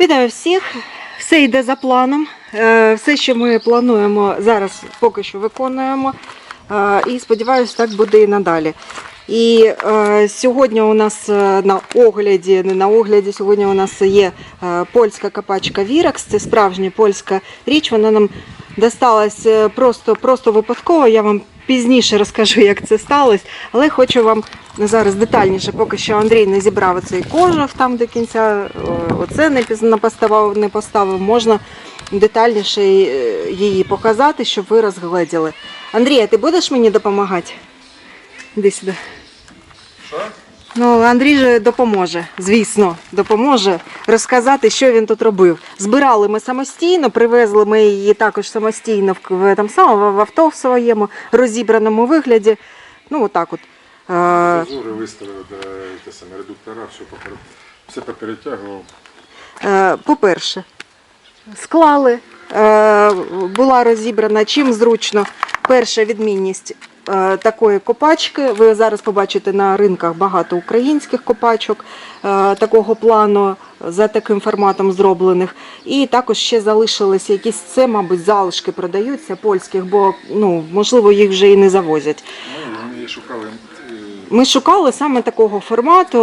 Вітаю всіх! Все йде за планом. Е, Все, що ми плануємо, зараз поки що виконуємо. Е, І сподіваюся, так буде і надалі. І е, сьогодні у нас на огляді, не на огляді, сьогодні у нас є польська копачка Віракс. Це справжня польська річ. Вона нам досталась е, просто, просто випадково. Я вам пізніше розкажу, як це сталося. Але хочу вам зараз детальніше, поки що Андрій не зібрав оцей кожух там до кінця, оце не поставив, не поставив. Можна детальніше е, її показати, щоб ви розгледіли. Андрій, а ти будеш мені допомагати? Іди сюди. Що? Ну, Андрій же допоможе, звісно, допоможе розказати, що він тут робив. Збирали ми самостійно, привезли ми її також самостійно в, в, там самому, в авто в своєму розібраному вигляді. Ну, отак от. Е, Зазори виставив те саме редуктора, все, попер... все поперетягував. Е, По-перше, склали, е, була розібрана чим зручно. Перша відмінність такої копачки. Ви зараз побачите на ринках багато українських копачок е, такого плану за таким форматом зроблених. І також ще залишилися якісь це, мабуть, залишки продаються польських, бо ну, можливо їх вже і не завозять. Ну, вони шукали. Ми шукали саме такого формату,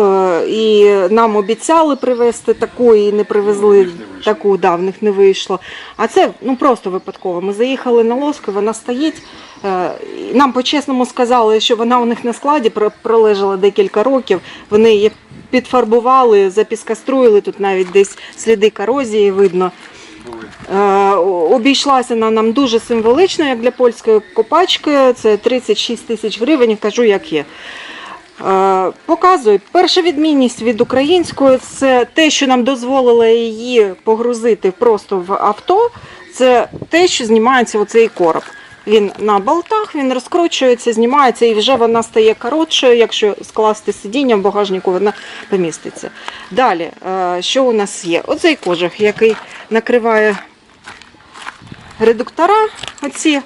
і нам обіцяли привезти таку, і не привезли в не таку, да, в них не вийшло. А це ну просто випадково. Ми заїхали на лоску, вона стоїть. е, Нам по-чесному сказали, що вона у них на складі пролежала декілька років. Вони її підфарбували, запіскаструїли, тут навіть десь сліди корозії видно. Е, Обійшлася вона нам дуже символично, як для польської копачки. Це 36 тисяч гривень, кажу, як є. Е, Показую, перша відмінність від української це те, що нам дозволило її погрузити просто в авто. Це те, що знімається оцей короб. Він на болтах, він розкручується, знімається і вже вона стає коротшою. Якщо скласти сидіння в багажнику, вона поміститься. Далі, що у нас є? Оцей кожух, який накриває редуктора, оці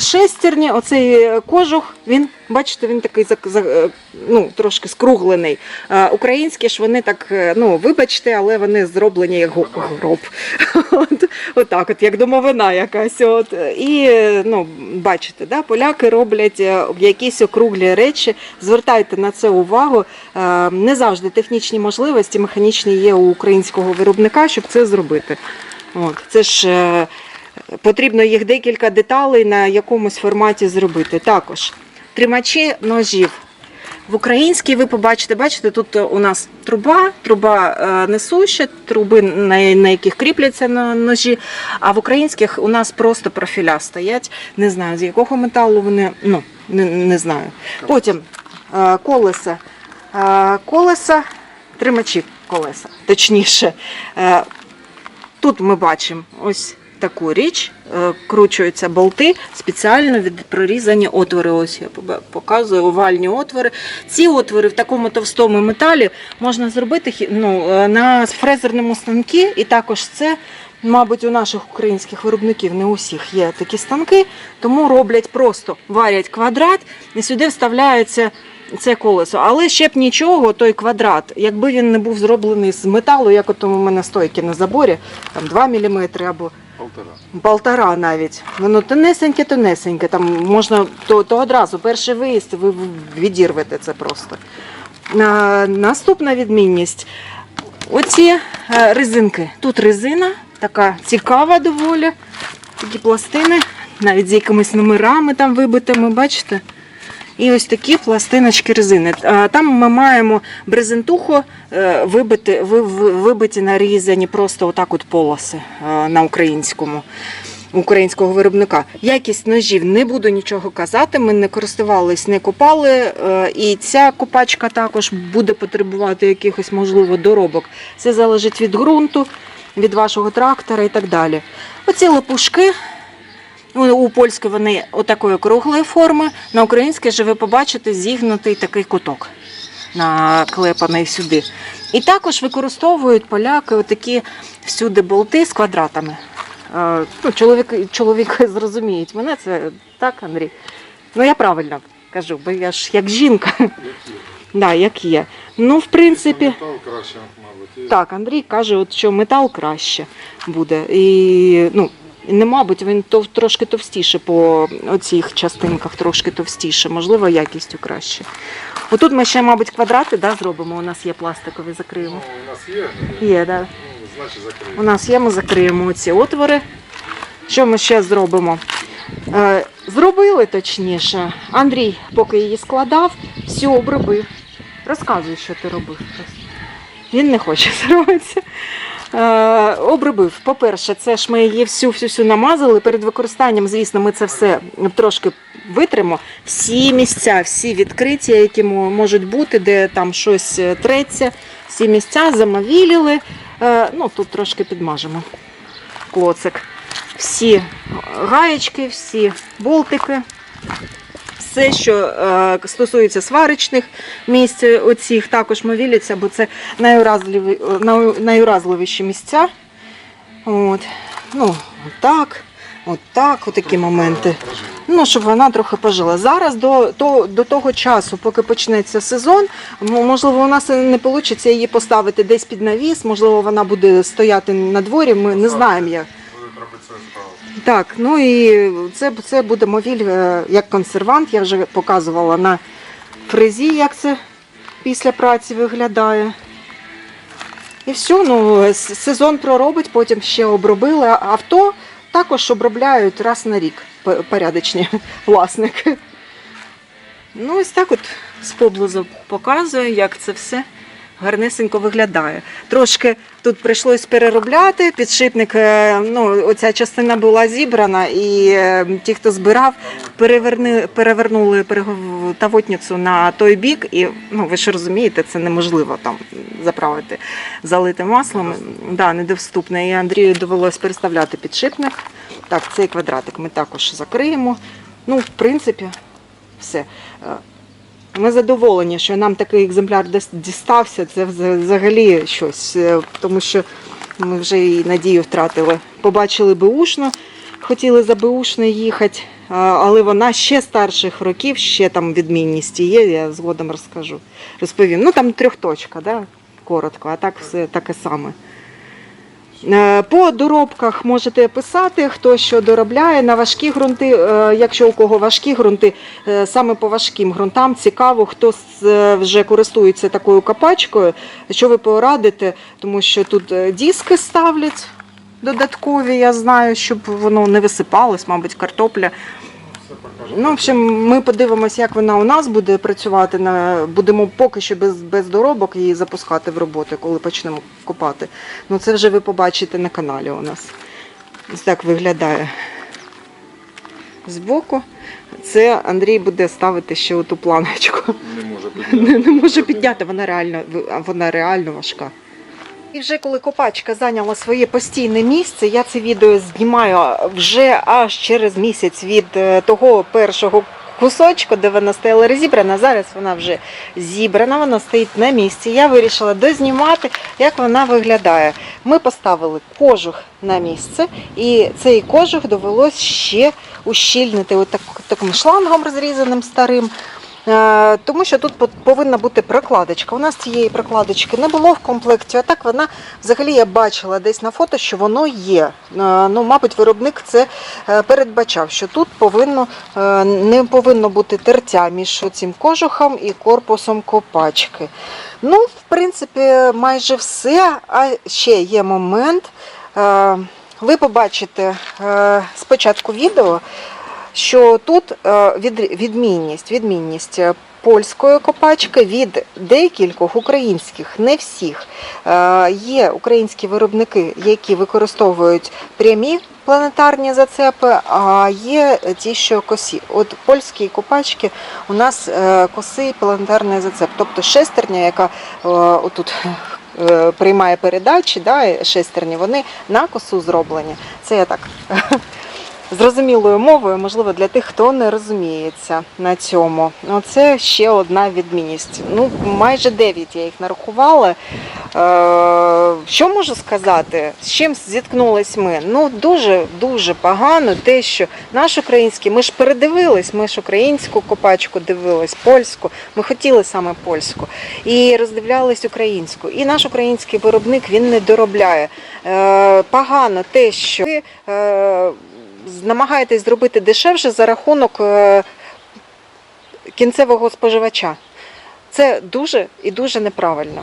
шестерні, оцей е, кожух, він, бачите, він такий е, ну, трошки скруглений. Е, Українські ж вони так, е, ну, вибачте, але вони зроблені як гроб. От, отак, от, як домовина якась. От. І е, ну, бачите, да, поляки роблять е, якісь округлі речі. Звертайте на це увагу. Е, Не завжди технічні можливості механічні є у українського виробника, щоб це зробити. От, це ж е, потрібно їх декілька деталей на якомусь форматі зробити. Також тримачі ножів. В українській ви побачите, бачите, тут у нас труба, труба е, несуща, труби, на, яких кріпляться ножі. А в українських у нас просто профіля стоять. Не знаю, з якого металу вони, ну, не, не знаю. Потім е, колеса. Е, колеса, тримачі колеса, точніше. Тут ми бачимо ось таку річ, е, кручуються болти, спеціально від прорізані отвори. Ось я показую овальні отвори. Ці отвори в такому товстому металі можна зробити ну, е, на фрезерному станку, і також це. Мабуть, у наших українських виробників не у всіх є такі станки, тому роблять просто варять квадрат і сюди вставляється це колесо. Але ще б нічого, той квадрат, якби він не був зроблений з металу, як от у мене стойки на заборі, там 2 мм або Полтора. полтора навіть. Воно тонесеньке, тонесеньке. Там можна то, то одразу перший виїзд, ви відірвете це просто. А, наступна відмінність. Оці е, резинки. Тут резина, така цікава доволі. Такі пластини, навіть з якимись номерами там вибитими, бачите? І ось такі пластиночки резини. Там ми маємо брезентуху е, вибити, ви- ви- вибиті нарізані просто отак от полоси е, на українському. Українського виробника. Якість ножів не буду нічого казати. Ми не користувались, не копали. е, І ця копачка також буде потребувати якихось, можливо, доробок. Це залежить від ґрунту, від вашого трактора і так далі. Оці лопушки У польської вони отакої круглої форми, на українській же ви побачите зігнутий такий куток наклепаний сюди. І також використовують поляки отакі всюди болти з квадратами. Е, Ну, чоловіки, чоловіки зрозуміють мене, це так, Андрій. Ну я правильно кажу, бо я ж як жінка. Да, як є. Ну, в принципі. Метал краще, мабуть. Так, Андрій каже, от, що метал краще буде. І, ну, не мабуть, він тов, трошки товстіше по оцих частинках, трошки товстіше, можливо, якістю краще. Отут ми ще, мабуть, квадрати да, зробимо. У нас є пластикові, Ну, закриємо. у нас є, Є, да. ну, значить закриємо. У нас є, ми закриємо ці отвори. Що ми ще зробимо? Е, зробили точніше. Андрій, поки її складав, все обробив. Розказуй, що ти робив. Він не хоче зробитися. Е, обробив. По-перше, це ж ми її всю всю всю намазали. Перед використанням, звісно, ми це все трошки витримо. Всі місця, всі відкриття, які можуть бути, де там щось е, треться, всі місця замавіліли. Е, ну, тут трошки підмажемо клоцик. Всі гаєчки, всі болтики. Все, що е, стосується сварочних місць, оцих також мовіляться, бо це найуразливі, найуразливіші місця. От. Ну, отак, отак, отакі моменти. Ну, щоб вона трохи пожила. Зараз до, до, до того часу, поки почнеться сезон, можливо, у нас не вийде її поставити десь під навіс, можливо, вона буде стояти на дворі, ми не знаємо як. Так, ну і це, це буде мовіль е, як консервант. Я вже показувала на фрезі, як це після праці виглядає. І все, ну, сезон проробить, потім ще обробили. Авто також обробляють раз на рік порядочні власники. Ну, ось так от з поблизу показую, як це все гарнесенько виглядає. Трошки тут прийшлось переробляти. Підшипник, е, ну, оця частина була зібрана, і е, ті, хто збирав, перевернули перегов- тавотницю на той бік, і ну, ви ж розумієте, це неможливо там заправити, залити маслом. Да, недоступне. І Андрію довелось переставляти підшипник. Так, цей квадратик ми також закриємо. Ну, в принципі, все. Ми задоволені, що нам такий екземпляр дістався. Це взагалі щось, е, тому що ми вже і надію втратили. Побачили беушну, хотіли за беушною їхати, але вона ще старших років, ще там відмінність є, я згодом розкажу. Розповім. Ну там трьохточка, да? коротко, а так все таке саме. Е, По доробках можете писати, хто що доробляє на важкі ґрунти. е, Якщо у кого важкі ґрунти, е, саме по важким ґрунтам цікаво, хто вже користується такою копачкою, що ви порадите, тому що тут диски ставлять додаткові, я знаю, щоб воно не висипалось, мабуть, картопля. Ну, в общем, ми подивимося, як вона у нас буде працювати. На... Будемо поки що без, без доробок її запускати в роботу, коли почнемо копати. Ну, це вже ви побачите на каналі у нас. Ось так виглядає збоку. Це Андрій буде ставити ще оту планочку. Не може Не, не може підняти, вона реально, вона реально важка. І вже коли копачка зайняла своє постійне місце, я це відео знімаю вже аж через місяць від е, того першого кусочку, де вона стояла розібрана. Зараз вона вже зібрана, вона стоїть на місці. Я вирішила дознімати, як вона виглядає. Ми поставили кожух на місце, і цей кожух довелось ще ущільнити отак, таким шлангом розрізаним старим. Е, Тому що тут повинна бути прокладочка. У нас цієї прокладочки не було в комплекті, а так вона взагалі я бачила десь на фото, що воно є. Е, Ну, мабуть, виробник це е, передбачав, що тут повинно не повинно бути тертя між цим кожухом і корпусом копачки. Ну, в принципі, майже все. А ще є момент. Ви побачите спочатку відео що тут е, відмінність, відмінність е, польської копачки від декількох українських, не всіх. Е, Є українські виробники, які використовують прямі планетарні зацепи, а є ті, що косі. От польські копачки у нас косий планетарний зацеп, тобто шестерня, яка отут. Приймає передачі, да, шестерні, вони на косу зроблені. Це я так зрозумілою мовою, можливо, для тих, хто не розуміється на цьому. Оце ще одна відмінність. Ну, майже 9 я їх нарахувала. Е, що можу сказати? З чим зіткнулись ми? Ну, дуже дуже погано те, що наш український, ми ж передивились, ми ж українську копачку дивились, польську. Ми хотіли саме польську і роздивлялись українську. І наш український виробник він не доробляє. Е, погано те, що е, намагаєтесь зробити дешевше за рахунок е, кінцевого споживача. Це дуже і дуже неправильно.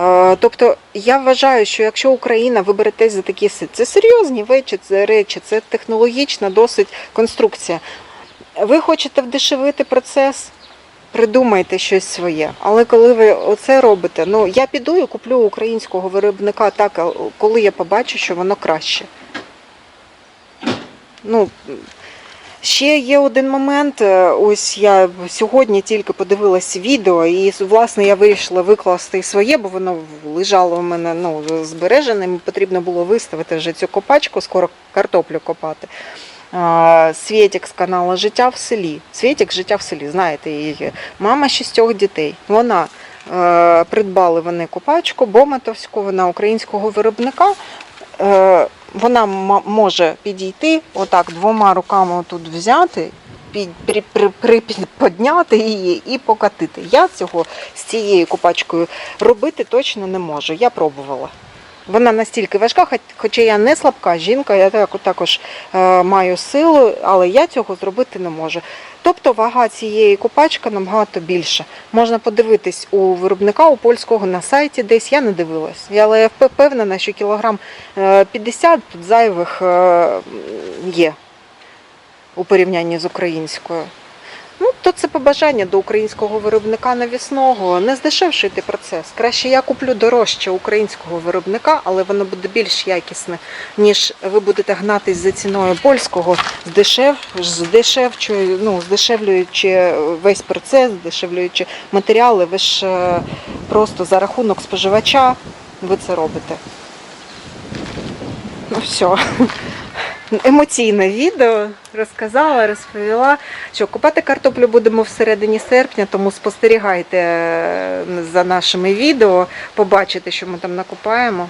Е, Тобто я вважаю, що якщо Україна виберетесь за такі це серйозні речі, це речі, це технологічна досить конструкція. Ви хочете вдешевити процес, придумайте щось своє. Але коли ви оце робите, ну я піду і куплю українського виробника так, коли я побачу, що воно краще. Ну, Ще є один момент. е, Ось я сьогодні тільки подивилася відео, і власне я вирішила викласти своє, бо воно лежало у мене ну, збережене. Мені потрібно було виставити вже цю копачку, скоро картоплю копати. А, Свєтік з каналу Життя в селі. Свєтік життя в селі, знаєте її. Мама шістьох дітей. Вона е, придбали вони копачку бометовську, вона українського виробника. Е, вона може підійти, отак двома руками тут взяти, під, при, при, при, підняти її і покатити. Я цього з цією купачкою робити точно не можу. Я пробувала. Вона настільки важка, хоч- хоча я не слабка жінка, я так- також е, маю силу, але я цього зробити не можу. Тобто вага цієї купачки набагато більша. Можна подивитись у виробника у польського на сайті десь, я не дивилась. Але я впевнена, що кілограм е, 50 тут зайвих е, є у порівнянні з українською. Ну, то це побажання до українського виробника навісного. Не здешевшуйте процес. Краще я куплю дорожче українського виробника, але воно буде більш якісне, ніж ви будете гнатись за ціною польського, здешев, ну, здешевлюючи весь процес, здешевлюючи матеріали. Ви ж е, просто за рахунок споживача ви це робите. Ну все. Емоційне відео розказала, розповіла, що купати картоплю будемо всередині серпня, тому спостерігайте е, за нашими відео, побачите, що ми там накопаємо,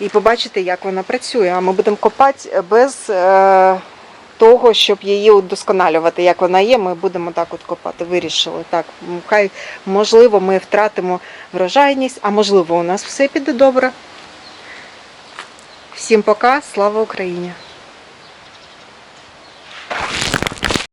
і побачите, як вона працює. А ми будемо копати без е, того, щоб її удосконалювати, як вона є. Ми будемо так от копати. Вирішили. Так, хай можливо, ми втратимо врожайність, а можливо, у нас все піде добре. Всім пока, слава Україні!